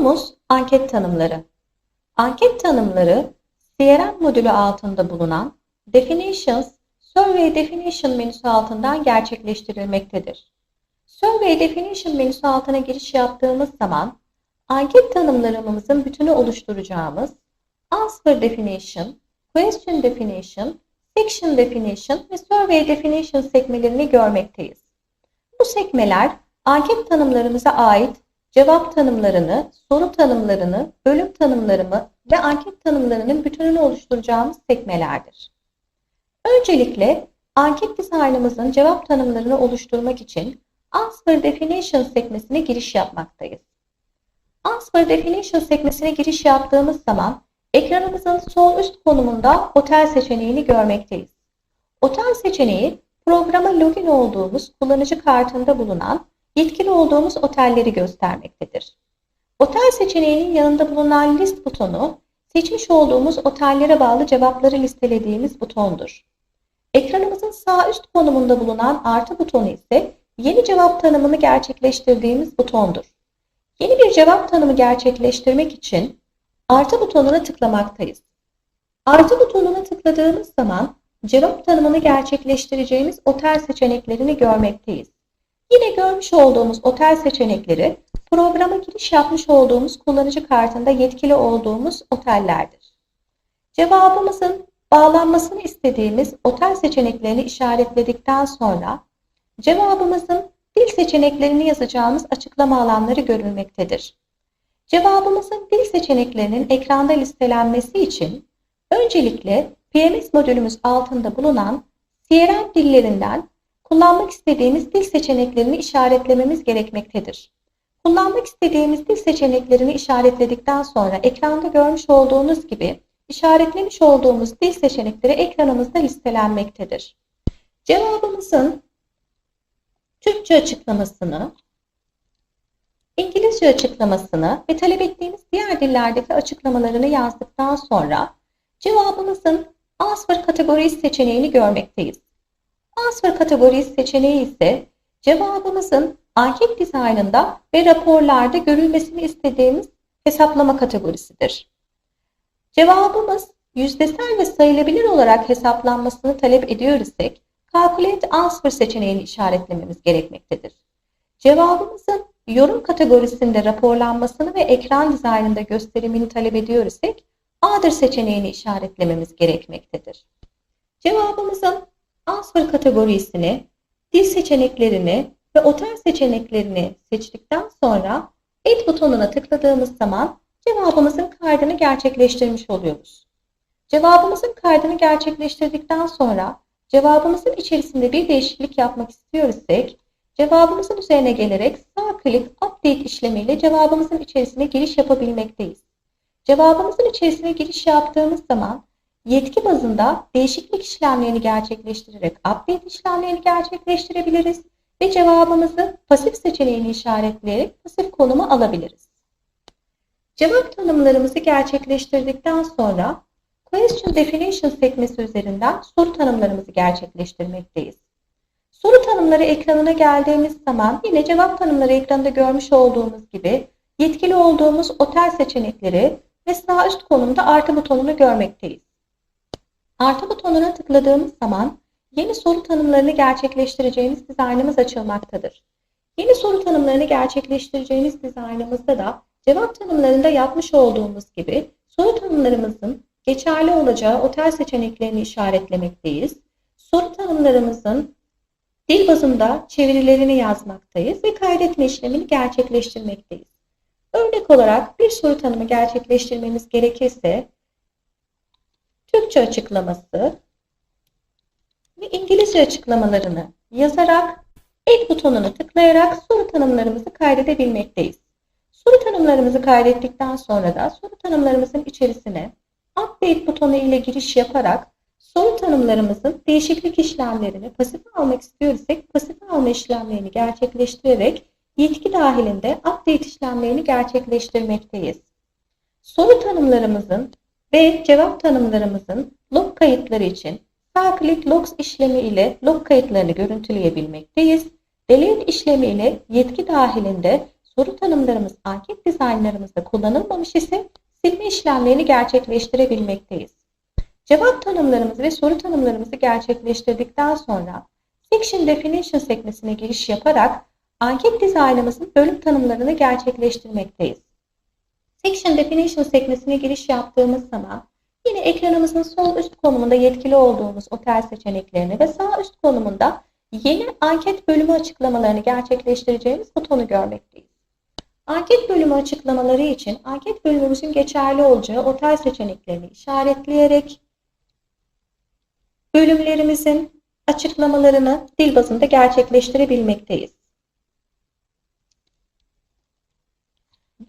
Konumuz anket tanımları. Anket tanımları CRM modülü altında bulunan Definitions, Survey Definition menüsü altından gerçekleştirilmektedir. Survey Definition menüsü altına giriş yaptığımız zaman anket tanımlarımızın bütünü oluşturacağımız Answer Definition, Question Definition, Section Definition ve Survey Definition sekmelerini görmekteyiz. Bu sekmeler anket tanımlarımıza ait cevap tanımlarını, soru tanımlarını, bölüm tanımlarını ve anket tanımlarının bütününü oluşturacağımız sekmelerdir. Öncelikle anket dizaynımızın cevap tanımlarını oluşturmak için Answer Definition sekmesine giriş yapmaktayız. Answer Definition sekmesine giriş yaptığımız zaman ekranımızın sol üst konumunda otel seçeneğini görmekteyiz. Otel seçeneği programa login olduğumuz kullanıcı kartında bulunan yetkili olduğumuz otelleri göstermektedir. Otel seçeneğinin yanında bulunan list butonu, seçmiş olduğumuz otellere bağlı cevapları listelediğimiz butondur. Ekranımızın sağ üst konumunda bulunan artı butonu ise yeni cevap tanımını gerçekleştirdiğimiz butondur. Yeni bir cevap tanımı gerçekleştirmek için artı butonuna tıklamaktayız. Artı butonuna tıkladığımız zaman cevap tanımını gerçekleştireceğimiz otel seçeneklerini görmekteyiz. Yine görmüş olduğumuz otel seçenekleri programa giriş yapmış olduğumuz kullanıcı kartında yetkili olduğumuz otellerdir. Cevabımızın bağlanmasını istediğimiz otel seçeneklerini işaretledikten sonra cevabımızın dil seçeneklerini yazacağımız açıklama alanları görülmektedir. Cevabımızın dil seçeneklerinin ekranda listelenmesi için öncelikle PMS modülümüz altında bulunan CRM dillerinden kullanmak istediğimiz dil seçeneklerini işaretlememiz gerekmektedir. Kullanmak istediğimiz dil seçeneklerini işaretledikten sonra ekranda görmüş olduğunuz gibi işaretlemiş olduğumuz dil seçenekleri ekranımızda listelenmektedir. Cevabımızın Türkçe açıklamasını, İngilizce açıklamasını ve talep ettiğimiz diğer dillerdeki açıklamalarını yazdıktan sonra cevabımızın Answer kategorisi seçeneğini görmekteyiz. Answer kategorisi seçeneği ise cevabımızın anket dizaynında ve raporlarda görülmesini istediğimiz hesaplama kategorisidir. Cevabımız yüzdesel ve sayılabilir olarak hesaplanmasını talep ediyor isek Calculate Answer seçeneğini işaretlememiz gerekmektedir. Cevabımızın yorum kategorisinde raporlanmasını ve ekran dizaynında gösterimini talep ediyor isek Other seçeneğini işaretlememiz gerekmektedir. Cevabımızın Answer kategorisini, dil seçeneklerini ve otel seçeneklerini seçtikten sonra Add butonuna tıkladığımız zaman cevabımızın kaydını gerçekleştirmiş oluyoruz. Cevabımızın kaydını gerçekleştirdikten sonra cevabımızın içerisinde bir değişiklik yapmak istiyorsak cevabımızın üzerine gelerek sağ klik Update işlemiyle cevabımızın içerisine giriş yapabilmekteyiz. Cevabımızın içerisine giriş yaptığımız zaman yetki bazında değişiklik işlemlerini gerçekleştirerek update işlemlerini gerçekleştirebiliriz ve cevabımızı pasif seçeneğini işaretleyerek pasif konumu alabiliriz. Cevap tanımlarımızı gerçekleştirdikten sonra Question Definition sekmesi üzerinden soru tanımlarımızı gerçekleştirmekteyiz. Soru tanımları ekranına geldiğimiz zaman yine cevap tanımları ekranında görmüş olduğumuz gibi yetkili olduğumuz otel seçenekleri ve sağ üst konumda artı butonunu görmekteyiz. Artı butonuna tıkladığımız zaman yeni soru tanımlarını gerçekleştireceğimiz dizaynımız açılmaktadır. Yeni soru tanımlarını gerçekleştireceğimiz dizaynımızda da cevap tanımlarında yapmış olduğumuz gibi soru tanımlarımızın geçerli olacağı otel seçeneklerini işaretlemekteyiz. Soru tanımlarımızın dil bazında çevirilerini yazmaktayız ve kaydetme işlemini gerçekleştirmekteyiz. Örnek olarak bir soru tanımı gerçekleştirmemiz gerekirse Türkçe açıklaması ve İngilizce açıklamalarını yazarak ek butonunu tıklayarak soru tanımlarımızı kaydedebilmekteyiz. Soru tanımlarımızı kaydettikten sonra da soru tanımlarımızın içerisine Update butonu ile giriş yaparak soru tanımlarımızın değişiklik işlemlerini pasif almak istiyorsak pasif alma işlemlerini gerçekleştirerek yetki dahilinde update işlemlerini gerçekleştirmekteyiz. Soru tanımlarımızın ve cevap tanımlarımızın log kayıtları için sağ klik logs işlemi ile log kayıtlarını görüntüleyebilmekteyiz. Delete işlemi ile yetki dahilinde soru tanımlarımız anket dizaynlarımızda kullanılmamış ise silme işlemlerini gerçekleştirebilmekteyiz. Cevap tanımlarımızı ve soru tanımlarımızı gerçekleştirdikten sonra Section Definition sekmesine giriş yaparak anket dizaynımızın bölüm tanımlarını gerçekleştirmekteyiz. Section Definition sekmesine giriş yaptığımız zaman yine ekranımızın sol üst konumunda yetkili olduğumuz otel seçeneklerini ve sağ üst konumunda yeni anket bölümü açıklamalarını gerçekleştireceğimiz butonu görmekteyiz. Anket bölümü açıklamaları için anket bölümümüzün geçerli olacağı otel seçeneklerini işaretleyerek bölümlerimizin açıklamalarını dil bazında gerçekleştirebilmekteyiz.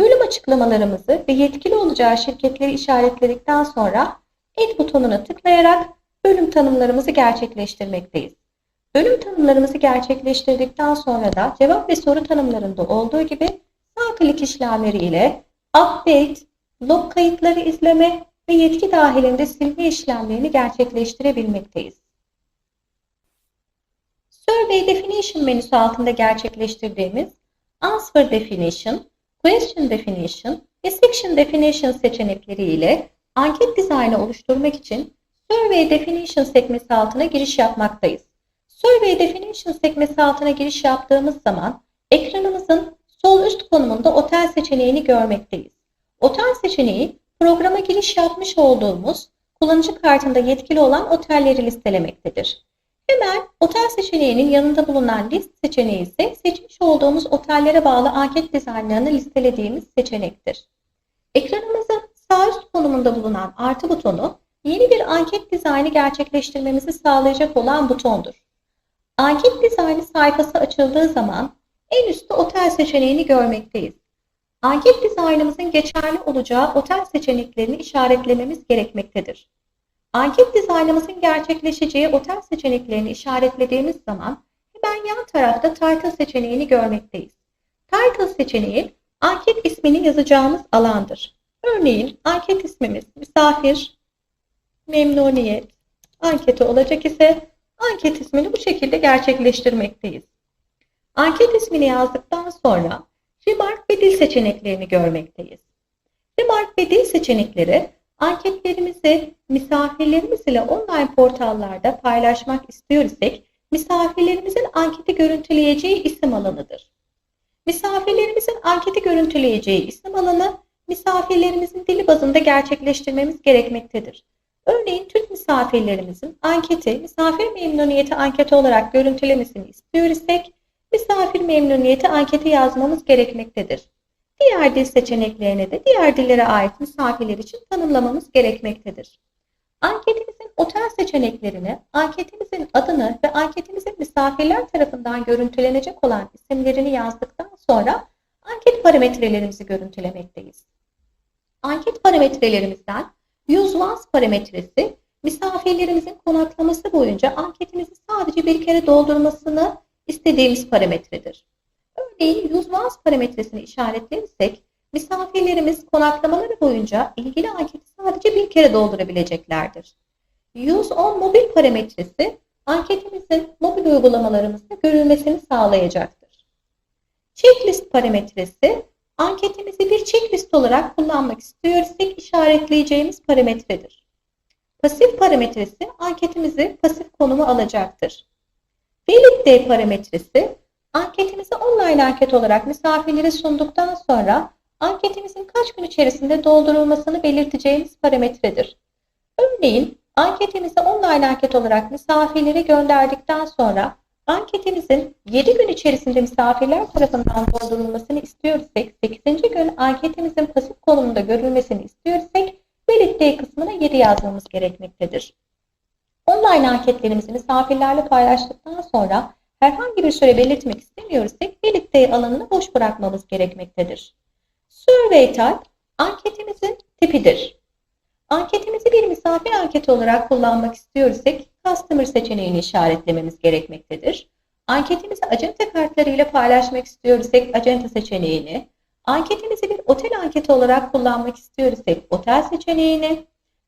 Bölüm açıklamalarımızı ve yetkili olacağı şirketleri işaretledikten sonra Add butonuna tıklayarak bölüm tanımlarımızı gerçekleştirmekteyiz. Bölüm tanımlarımızı gerçekleştirdikten sonra da cevap ve soru tanımlarında olduğu gibi sağ klik işlemleri ile Update, log kayıtları izleme ve yetki dahilinde silme işlemlerini gerçekleştirebilmekteyiz. Survey Definition menüsü altında gerçekleştirdiğimiz Answer Definition, Question Definition ve Section Definition seçenekleri ile anket dizaynı oluşturmak için Survey Definition sekmesi altına giriş yapmaktayız. Survey Definition sekmesi altına giriş yaptığımız zaman ekranımızın sol üst konumunda otel seçeneğini görmekteyiz. Otel seçeneği programa giriş yapmış olduğumuz kullanıcı kartında yetkili olan otelleri listelemektedir. Hemen otel seçeneğinin yanında bulunan list seçeneği ise seçmiş olduğumuz otellere bağlı anket dizaynlarını listelediğimiz seçenektir. Ekranımızın sağ üst konumunda bulunan artı butonu yeni bir anket dizaynı gerçekleştirmemizi sağlayacak olan butondur. Anket dizaynı sayfası açıldığı zaman en üstte otel seçeneğini görmekteyiz. Anket dizaynımızın geçerli olacağı otel seçeneklerini işaretlememiz gerekmektedir. Anket dizaynımızın gerçekleşeceği otel seçeneklerini işaretlediğimiz zaman hemen yan tarafta title seçeneğini görmekteyiz. Title seçeneği anket ismini yazacağımız alandır. Örneğin anket ismimiz misafir, memnuniyet, anketi olacak ise anket ismini bu şekilde gerçekleştirmekteyiz. Anket ismini yazdıktan sonra Remark ve dil seçeneklerini görmekteyiz. Remark ve dil seçenekleri anketlerimizi misafirlerimiz ile online portallarda paylaşmak istiyor isek misafirlerimizin anketi görüntüleyeceği isim alanıdır. Misafirlerimizin anketi görüntüleyeceği isim alanı misafirlerimizin dili bazında gerçekleştirmemiz gerekmektedir. Örneğin Türk misafirlerimizin anketi misafir memnuniyeti anketi olarak görüntülemesini istiyor isek misafir memnuniyeti anketi yazmamız gerekmektedir. Diğer dil seçeneklerini de diğer dillere ait misafirler için tanımlamamız gerekmektedir. Anketimizin otel seçeneklerini, anketimizin adını ve anketimizin misafirler tarafından görüntülenecek olan isimlerini yazdıktan sonra anket parametrelerimizi görüntülemekteyiz. Anket parametrelerimizden Once parametresi misafirlerimizin konaklaması boyunca anketimizi sadece bir kere doldurmasını istediğimiz parametredir. Use Once parametresini işaretlersek misafirlerimiz konaklamaları boyunca ilgili anketi sadece bir kere doldurabileceklerdir. Use on mobil parametresi anketimizin mobil uygulamalarımızda görülmesini sağlayacaktır. Checklist parametresi anketimizi bir checklist olarak kullanmak istiyorsak işaretleyeceğimiz parametredir. Pasif parametresi anketimizi pasif konuma alacaktır. Valid Day parametresi anketimizi online anket olarak misafirlere sunduktan sonra anketimizin kaç gün içerisinde doldurulmasını belirteceğimiz parametredir. Örneğin anketimizi online anket olarak misafirlere gönderdikten sonra anketimizin 7 gün içerisinde misafirler tarafından doldurulmasını istiyorsak 8. gün anketimizin pasif konumunda görülmesini valid day kısmına 7 yazmamız gerekmektedir. Online anketlerimizi misafirlerle paylaştıktan sonra herhangi bir süre belirtmek istemiyorsak valid day alanını boş bırakmamız gerekmektedir. Survey type anketimizin tipidir. Anketimizi bir misafir anketi olarak kullanmak istiyorsak Customer seçeneğini işaretlememiz gerekmektedir. Anketimizi acente kartları ile paylaşmak istiyorsak acente seçeneğini, anketimizi bir otel anketi olarak kullanmak istiyorsak otel seçeneğini,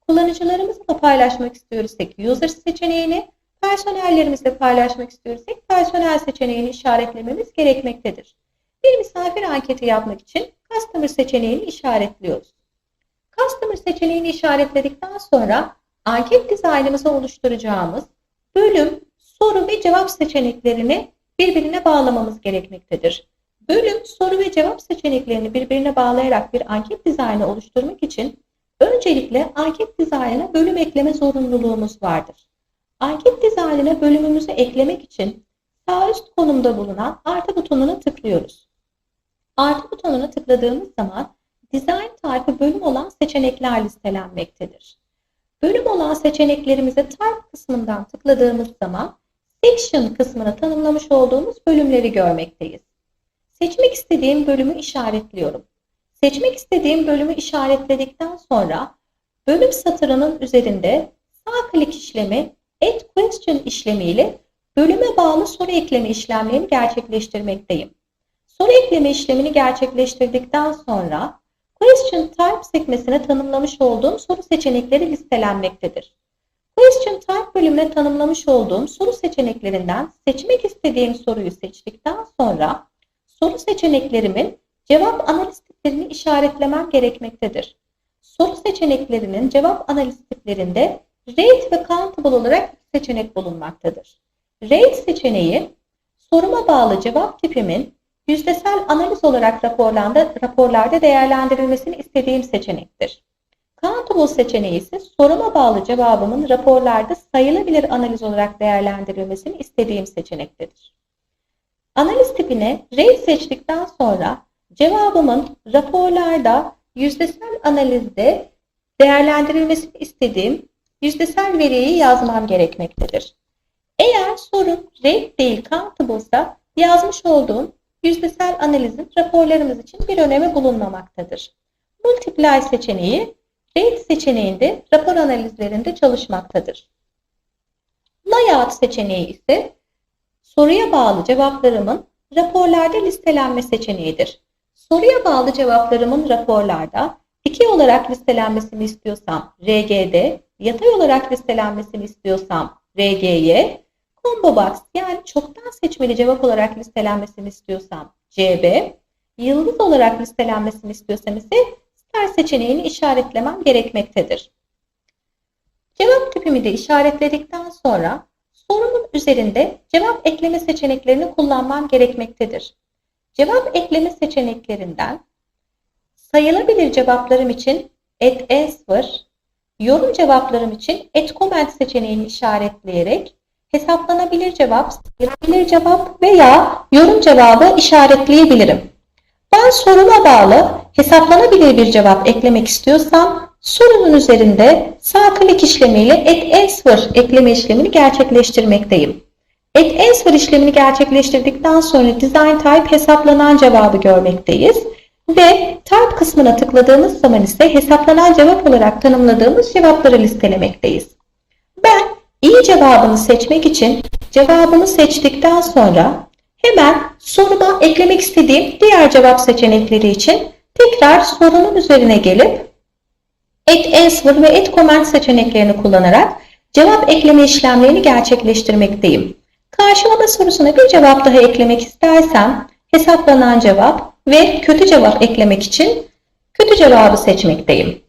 kullanıcılarımızla paylaşmak istiyorsak user seçeneğini, personellerimizle paylaşmak istiyorsak personel seçeneğini işaretlememiz gerekmektedir. Bir misafir anketi yapmak için Customer seçeneğini işaretliyoruz. Customer seçeneğini işaretledikten sonra anket dizaynımızı oluşturacağımız bölüm, soru ve cevap seçeneklerini birbirine bağlamamız gerekmektedir. Bölüm, soru ve cevap seçeneklerini birbirine bağlayarak bir anket dizaynı oluşturmak için öncelikle anket dizaynına bölüm ekleme zorunluluğumuz vardır. Anket dizaynına bölümümüzü eklemek için sağ üst konumda bulunan artı butonuna tıklıyoruz. Artı butonuna tıkladığımız zaman Design Type'ı bölüm olan seçenekler listelenmektedir. Bölüm olan seçeneklerimize Type kısmından tıkladığımız zaman Section kısmını tanımlamış olduğumuz bölümleri görmekteyiz. Seçmek istediğim bölümü işaretliyorum. Seçmek istediğim bölümü işaretledikten sonra bölüm satırının üzerinde sağ klik işlemi Add Question işlemiyle bölüme bağlı soru ekleme işlemlerini gerçekleştirmekteyim. Soru ekleme işlemini gerçekleştirdikten sonra Question Type sekmesine tanımlamış olduğum soru seçenekleri listelenmektedir. Question Type bölümüne tanımlamış olduğum soru seçeneklerinden seçmek istediğim soruyu seçtikten sonra soru seçeneklerimin cevap analiz tiplerini işaretlemem gerekmektedir. Soru seçeneklerinin cevap analiz tiplerinde Rate ve Countable olarak iki seçenek bulunmaktadır. Rate seçeneği soruma bağlı cevap tipimin yüzdesel analiz olarak raporlarda, raporlarda değerlendirilmesini istediğim seçenektir. Countable seçeneği ise soruma bağlı cevabımın raporlarda sayılabilir analiz olarak değerlendirilmesini istediğim seçenektedir. Analiz tipine rate seçtikten sonra cevabımın raporlarda yüzdesel analizde değerlendirilmesini istediğim yüzdesel veriyi yazmam gerekmektedir. Eğer sorun rate değil countable'sa yazmış olduğum yüzdesel analizin raporlarımız için bir önemi bulunmamaktadır. Multiply seçeneği rate seçeneğinde rapor analizlerinde çalışmaktadır. Layout seçeneği ise soruya bağlı cevaplarımın raporlarda listelenme seçeneğidir. Soruya bağlı cevaplarımın raporlarda dikey olarak listelenmesini istiyorsam RG'de, yatay olarak listelenmesini istiyorsam RG'ye, combo box yani çoktan seçmeli cevap olarak listelenmesini istiyorsam CB, yıldız olarak listelenmesini istiyorsam ise star seçeneğini işaretlemem gerekmektedir. Cevap tipimi de işaretledikten sonra sorumun üzerinde cevap ekleme seçeneklerini kullanmam gerekmektedir. Cevap ekleme seçeneklerinden sayılabilir cevaplarım için add answer, yorum cevaplarım için add comment seçeneğini işaretleyerek hesaplanabilir cevap, sayılabilir cevap veya yorum cevabı işaretleyebilirim. Ben soruma bağlı hesaplanabilir bir cevap eklemek istiyorsam sorunun üzerinde sağ klik işlemiyle add answer ekleme işlemini gerçekleştirmekteyim. Add answer işlemini gerçekleştirdikten sonra design type hesaplanan cevabı görmekteyiz. Ve type kısmına tıkladığımız zaman ise hesaplanan cevap olarak tanımladığımız cevapları listelemekteyiz. Ben iyi cevabını seçmek için cevabını seçtikten sonra hemen soruma eklemek istediğim diğer cevap seçenekleri için tekrar sorunun üzerine gelip add answer ve add comment seçeneklerini kullanarak cevap ekleme işlemlerini gerçekleştirmekteyim. Karşılama sorusuna bir cevap daha eklemek istersem hesaplanan cevap ve kötü cevap eklemek için kötü cevabı seçmekteyim.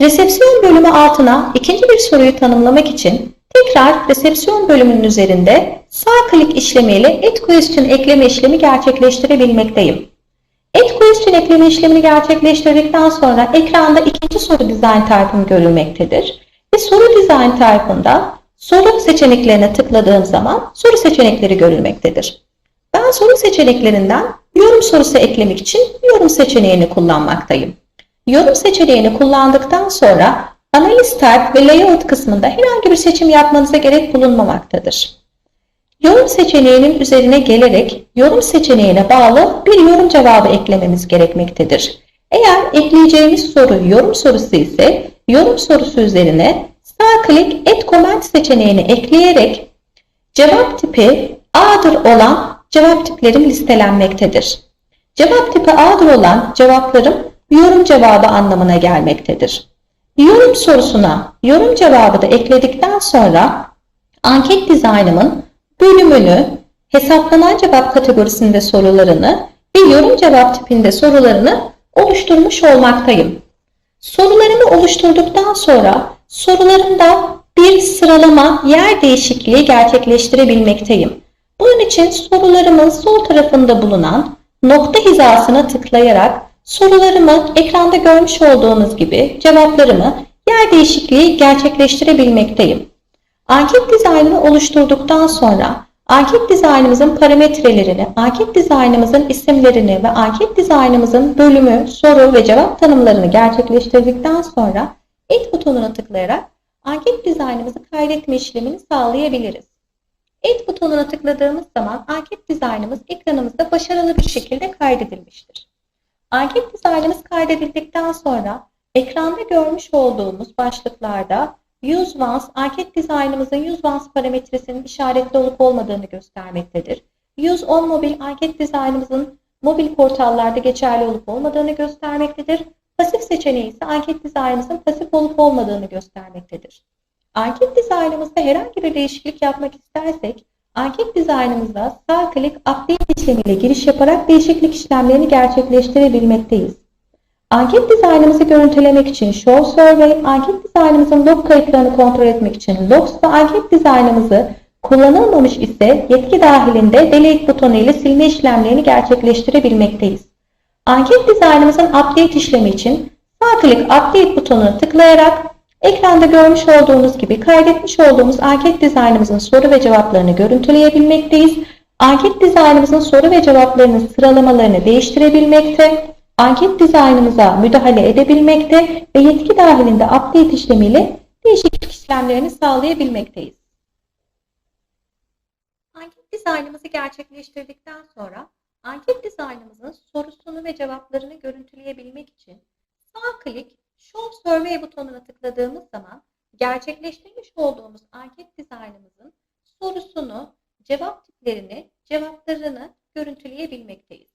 Resepsiyon bölümü altına ikinci bir soruyu tanımlamak için tekrar resepsiyon bölümünün üzerinde sağ klik işlemiyle Add Question ekleme işlemi gerçekleştirebilmekteyim. Add Question ekleme işlemini gerçekleştirdikten sonra ekranda ikinci soru design type'ım görülmektedir. Ve soru design type'ında soru seçeneklerine tıkladığım zaman soru seçenekleri görülmektedir. Ben soru seçeneklerinden yorum sorusu eklemek için yorum seçeneğini kullanmaktayım. Yorum seçeneğini kullandıktan sonra analiz type ve layout kısmında herhangi bir seçim yapmanıza gerek bulunmamaktadır. Yorum seçeneğinin üzerine gelerek yorum seçeneğine bağlı bir yorum cevabı eklememiz gerekmektedir. Eğer ekleyeceğimiz soru yorum sorusu ise yorum sorusu üzerine sağ klik Add Comment seçeneğini ekleyerek cevap tipi A'dır olan cevap tiplerim listelenmektedir. Cevap tipi A'dır olan cevaplarım yorum cevabı anlamına gelmektedir. Yorum sorusuna yorum cevabı da ekledikten sonra anket dizaynımın bölümünü hesaplanan cevap kategorisinde sorularını ve yorum cevap tipinde sorularını oluşturmuş olmaktayım. Sorularımı oluşturduktan sonra sorularımda bir sıralama yer değişikliği gerçekleştirebilmekteyim. Bunun için sorularımın sol tarafında bulunan nokta hizasına tıklayarak sorularımı ekranda görmüş olduğunuz gibi cevaplarımı yer değişikliği gerçekleştirebilmekteyim. Anket dizaynını oluşturduktan sonra anket dizaynımızın parametrelerini, anket dizaynımızın isimlerini ve anket dizaynımızın bölümü, soru ve cevap tanımlarını gerçekleştirdikten sonra et butonuna tıklayarak anket dizaynımızı kaydetme işlemini sağlayabiliriz. Et butonuna tıkladığımız zaman anket dizaynımız ekranımızda başarılı bir şekilde kaydedilmiştir. Anket dizaynımız kaydedildikten sonra ekranda görmüş olduğumuz başlıklarda Use Once anket dizaynımızın Use Once parametresinin işaretli olup olmadığını göstermektedir. Use On Mobile anket dizaynımızın mobil portallarda geçerli olup olmadığını göstermektedir. Pasif seçeneği ise anket dizaynımızın pasif olup olmadığını göstermektedir. Anket dizaynımızda herhangi bir değişiklik yapmak istersek, anket dizaynımızda sağ klik update işlemiyle giriş yaparak değişiklik işlemlerini gerçekleştirebilmekteyiz. Anket dizaynımızı görüntülemek için Show Survey, anket dizaynımızın log kayıtlarını kontrol etmek için Logs ve anket dizaynımızı kullanılmamış ise yetki dahilinde Delete butonu ile silme işlemlerini gerçekleştirebilmekteyiz. Anket dizaynımızın update işlemi için sağ klik update butonuna tıklayarak ekranda görmüş olduğunuz gibi kaydetmiş olduğumuz anket dizaynımızın soru ve cevaplarını görüntüleyebilmekteyiz. Anket dizaynımızın soru ve cevaplarının sıralamalarını değiştirebilmekte, anket dizaynımıza müdahale edebilmekte ve yetki dahilinde update işlemiyle değişiklik işlemlerini sağlayabilmekteyiz. Anket dizaynımızı gerçekleştirdikten sonra anket dizaynımızın sorusunu ve cevaplarını görüntüleyebilmek için sağ klik Show Survey butonuna tıkladığımız zaman gerçekleştirmiş olduğumuz anket dizaynımızın sorusunu, cevap tiplerini, cevaplarını görüntüleyebilmekteyiz.